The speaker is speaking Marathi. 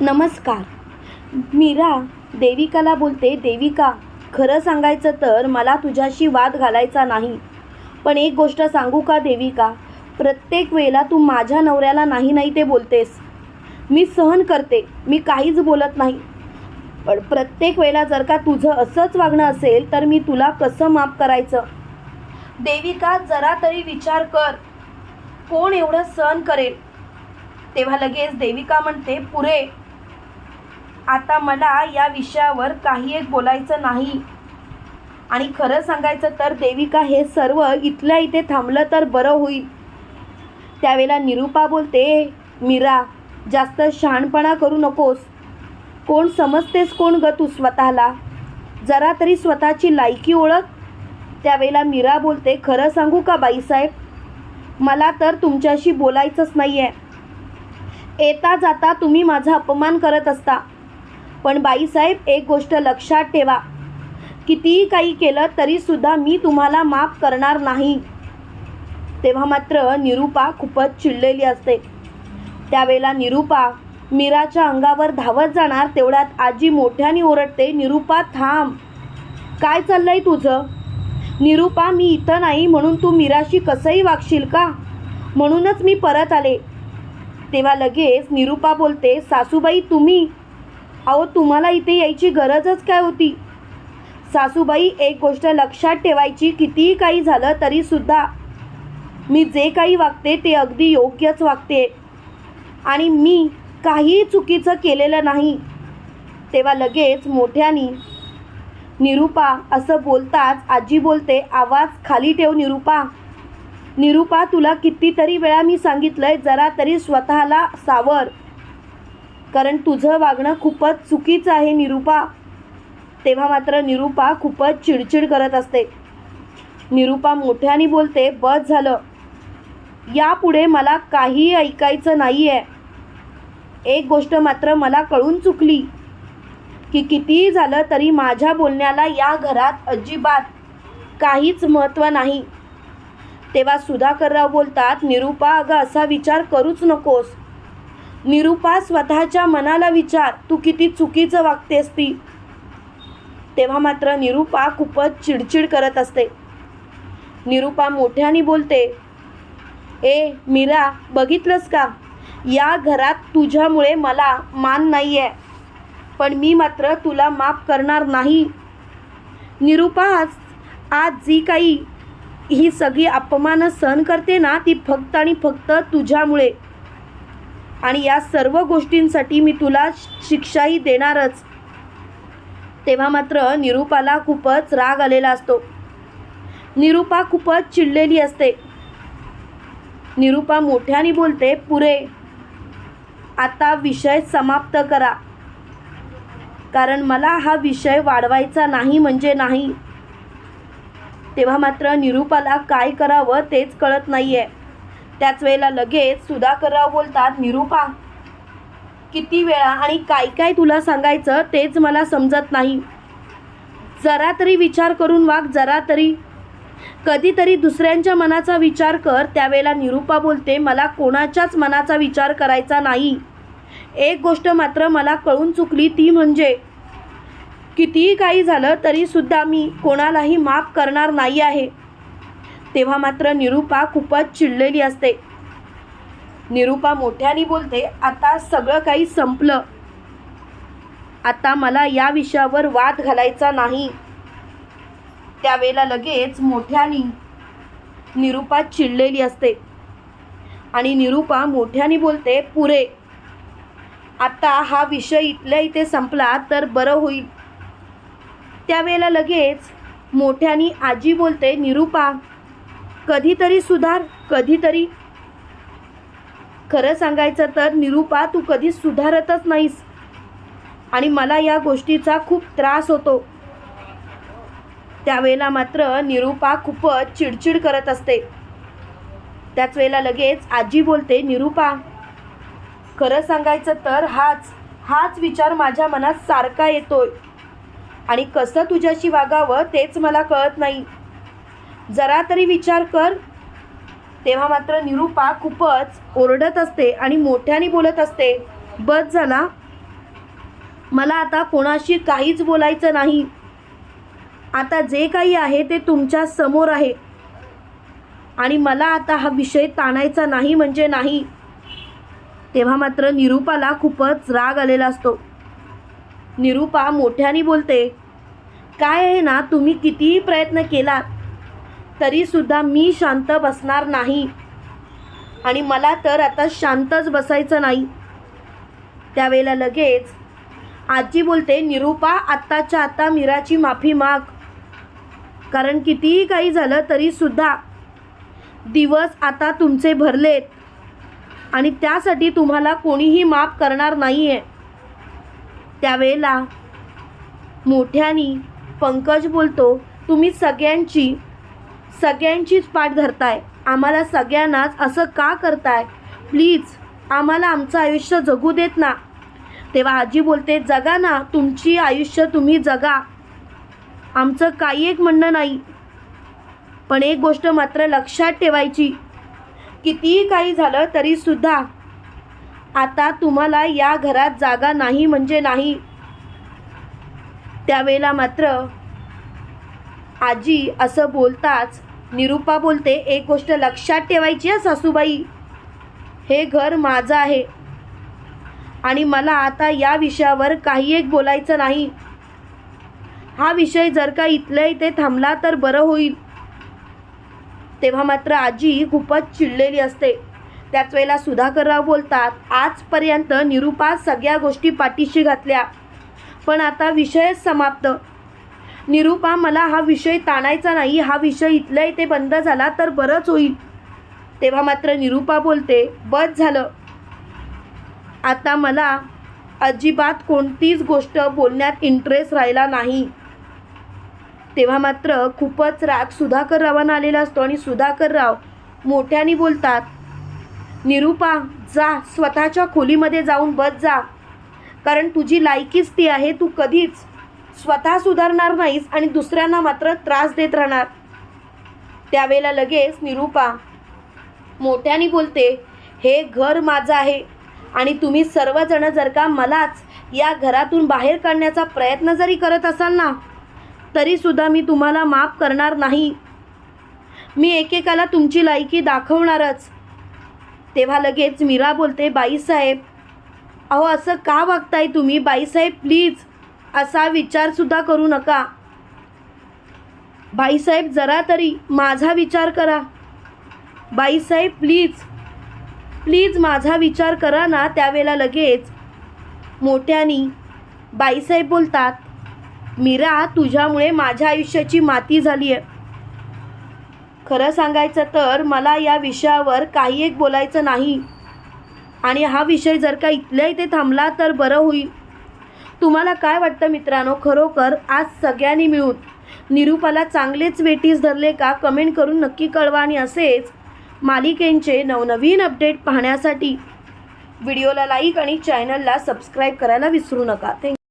नमस्कार. मीरा देविकाला बोलते देविका खरं सांगायचं तर मला तुझ्याशी वाद घालायचा नाही. पण एक गोष्ट सांगू का देविका? प्रत्येक वेळेला तू माझ्या नवऱ्याला नाही नाही ते बोलतेस. मी सहन करते मी काहीच बोलत नाही. पण प्रत्येक वेळेला जर का तुझं असंच वागणं असेल तर मी तुला कसं माफ करायचं? देविका जरा तरी विचार कर. कोण एवढं सहन करेल? तेव्हा लगेच देविका म्हणते पुरे आता मला या विषयावर काही एक बोलायचं नाही. आणि खरं सांगायचं तर देविका हे सर्व इथल्या इथे थांबलं तर बरं होईल. त्यावेळेला निरूपा बोलते मीरा जास्त शहाणपणा करू नकोस. कोण समजतेस कोण ग तू स्वतःला? जरा तरी स्वतःची लायकी ओळख. त्यावेळेला मीरा बोलते खरं सांगू का बाईसाहेब? मला तर तुमच्याशी बोलायचंच नाही आहे येता जाता तुम्ही माझा अपमान करत असता. पण बाईसाहेब एक गोष्ट लक्षात ठेवा. कितीही काही केलं तरीसुद्धा मी तुम्हाला माफ करणार नाही. तेव्हा मात्र निरूपा खूपच चिडलेली असते. त्यावेळेला निरूपा मीराच्या अंगावर धावत जाणार तेवढ्यात आजी मोठ्याने ओरडते निरूपा थांब. काय चाललंय तुझं? निरूपा मी इथं नाही म्हणून तू मीराशी कसंही वागशील का? म्हणूनच मी परत आले. तेव्हा लगेच निरूपा बोलते सासूबाई तुम्ही अहो तुम्हाला इथे यायची गरजच काय होती? सासूबाई एक गोष्ट लक्षात ठेवायची कितीही काही झालं तरीसुद्धा मी जे काही वागते ते अगदी योग्यच वागते. आणि मी काही चुकीचं केलेलं नाही. तेव्हा लगेच मोठ्यानी निरूपा असं बोलताच आजी बोलते आवाज खाली ठेव निरूपा. निरूपा तुला कितीतरी वेळा मी सांगितलंय जरा तरी स्वतःला सावर. कारण तुझं वागणं खूपच चुकीचं आहे निरूपा. तेव्हा मात्र निरूपा खूपच चिडचिड करत असते. निरूपा मोठ्याने बोलते बस झालं. यापुढे मला काही ऐकायचं नाही आहे एक गोष्ट मात्र मला कळून चुकली की कितीही झालं तरी माझ्या बोलण्याला या घरात अजिबात काहीच महत्त्व नाही. तेव्हा सुधाकरराव बोलतात निरूपा अगं असा विचार करूच नकोस. निरूपा स्वतःच्या मनाला विचार तू किती चुकीचं वागतेस ती. तेव्हा मात्र निरूपा खूपच चिडचिड करत असते. निरूपा मोठ्याने बोलते ए मीरा बघितलंस का? या घरात तुझ्यामुळे मला मान नाही आहे पण मी मात्र तुला माफ करणार नाही. निरूपा आज आज जी काही ही सगळी अपमानं सहन करते ना ती फक्त आणि फक्त तुझ्यामुळे. आणि या सर्व गोष्टींसाठी मी तुला शिक्षाही देणारच. तेव्हा मात्र निरूपाला खूपच राग आलेला असतो. निरूपा खूपच चिडलेली असते. निरूपा मोठ्याने बोलते पुरे आता विषय समाप्त करा. कारण मला हा विषय वाढवायचा नाही म्हणजे नाही. तेव्हा मात्र निरूपाला काय करावं तेच कळत नाही आहे त्याच वेळेला लगेच सुधाकरराव बोलतात निरूपा किती वेळा आणि काय काय तुला सांगायचं तेच मला समजत नाही. जरा तरी विचार करून वाग जरा तरी. कधीतरी दुसऱ्यांच्या मनाचा विचार कर. त्यावेळेला निरूपा बोलते मला कोणाच्याच मनाचा विचार करायचा नाही. एक गोष्ट मात्र मला कळून चुकली ती म्हणजे कितीही काही झालं तरीसुद्धा मी कोणालाही माफ करणार नाही आहे. तेव्हा मात्र निरूपा खूपच चिडलेली असते. निरूपा मोठ्याने बोलते आता सगळं काही संपलं. आता मला या विषयावर वाद घालायचा नाही. त्यावेळेला लगेच मोठ्याने निरूपा चिडलेली असते. आणि निरूपा मोठ्याने बोलते पुरे आता हा विषय इथल्या इथे संपला तर बरं होईल. त्यावेळेला लगेच मोठ्याने आजी बोलते निरूपा कधीतरी सुधार कधीतरी खरं सांगायचं तर निरूपा तू कधीच सुधारतच नाहीस. आणि मला या गोष्टीचा खूप त्रास होतो. त्यावेळेला मात्र निरूपा खूपच चिडचिड करत असते. त्याच वेळेला लगेच आजी बोलते निरूपा खरं सांगायचं तर हाच हाच विचार माझ्या मनात सारखा येतोय. आणि कसं तुझ्याशी वागावं तेच मला कळत नाही. जरा तरी विचार कर. तेव्हा मात्र निरूपा खूपच ओरडत असते आणि मोठ्याने बोलत असते बस झाला. मला आता कोणाशी काहीच बोलायचं नाही. आता जे काही आहे ते तुमच्यासमोर आहे. आणि मला आता हा विषय ताणायचा नाही म्हणजे नाही. तेव्हा मात्र निरूपाला खूपच राग आलेला असतो. निरूपा मोठ्याने बोलते काय आहे ना तुम्ही कितीही प्रयत्न केलात तरीसुद्धा मी शांत बसणार नाही. आणि मला तर आता शांतच बसायचं नाही. त्यावेळेला लगेच आजी बोलते निरूपा आत्ताच्या आत्ता मीराची माफी माग. कारण कितीही काही झालं तरीसुद्धा दिवस आता तुमचे भरलेत. आणि त्यासाठी तुम्हाला कोणीही माफ करणार नाही आहे त्यावेळेला मोठ्यानी पंकज बोलतो तुम्ही सगळ्यांची सगळ्यांचीच पाठ धरताय. आम्हाला सगळ्यांनाच असं का करताय? प्लीज आम्हाला आमचं आयुष्य जगू देत ना. तेव्हा आजी बोलते जगा ना तुमची आयुष्य तुम्ही जगा. आमचं काही एक म्हणणं नाही. पण एक गोष्ट मात्र लक्षात ठेवायची. कितीही काही झालं तरीसुद्धा आता तुम्हाला या घरात जागा नाही म्हणजे नाही. त्यावेळेला मात्र आजी असं बोलताच निरूपा बोलते एक गोष्ट लक्षात ठेवायची आहे सासूबाई. हे घर माझं आहे. आणि मला आता या विषयावर काही एक बोलायचं नाही. हा विषय जर का इथल्या इथे थांबला तर बरं होईल. तेव्हा मात्र आजी खूपच चिडलेली असते. त्याच वेळेला सुधाकरराव बोलतात आजपर्यंत निरूपा सगळ्या गोष्टी पाठीशी घातल्या. पण आता विषयच समाप्त. निरूपा मला हा विषय ताणायचा नाही हा विषय इथल्या इथे बंद झाला तर बरंच होईल. तेव्हा मात्र निरूपा बोलते बस झालं. आता मला अजिबात कोणतीच गोष्ट बोलण्यात इंटरेस्ट राहिला नाही. तेव्हा मात्र खूपच राग सुधाकर रावांना आलेला असतो आणि सुधाकर राव मोठ्याने बोलतात निरूपा जा स्वतःच्या खोलीमध्ये जाऊन बस जा. कारण तुझी लायकीच ती आहे तू कधीच स्वतः सुधारणार नाहीस आणि दुसऱ्यांना मात्र त्रास देत राहणार. त्यावेळेला लगेच निरूपा मोठ्याने बोलते हे घर माझं आहे आणि तुम्ही सर्वजण जर का मलाच या घरातून बाहेर काढण्याचा प्रयत्न जरी करत असाल ना तरीसुद्धा मी तुम्हाला माफ करणार नाही. मी एकेकाला तुमची लायकी दाखवणारच. तेव्हा लगेच मीरा बोलते बाईसाहेब अहो असं का वागताय तुम्ही? बाईसाहेब प्लीज. असा विचारसुद्धा करू नका. बाईसाहेब जरा तरी माझा विचार करा. बाईसाहेब प्लीज प्लीज माझा विचार करा ना त्यावेळेला लगेच. मोठ्यानी बाईसाहेब बोलतात मीरा तुझ्यामुळे माझ्या आयुष्याची माती झाली आहे खरं सांगायचं तर मला या विषयावर काही एक बोलायचं नाही. आणि हा विषय जर का इथल्या इथे थांबला तर बरं होईल. तुम्हाला काय वाटतं मित्रांनो? खरोखर आज सगळ्यांनी मिळून निरूपाला चांगलेच वेटीस धरले का? कमेंट करून नक्की कळवा आणि असेच मालिकेंचे नवनवीन अपडेट पाहण्यासाठी व्हिडिओला लाईक आणि चॅनलला सबस्क्राईब करायला विसरू नका. थँक्यू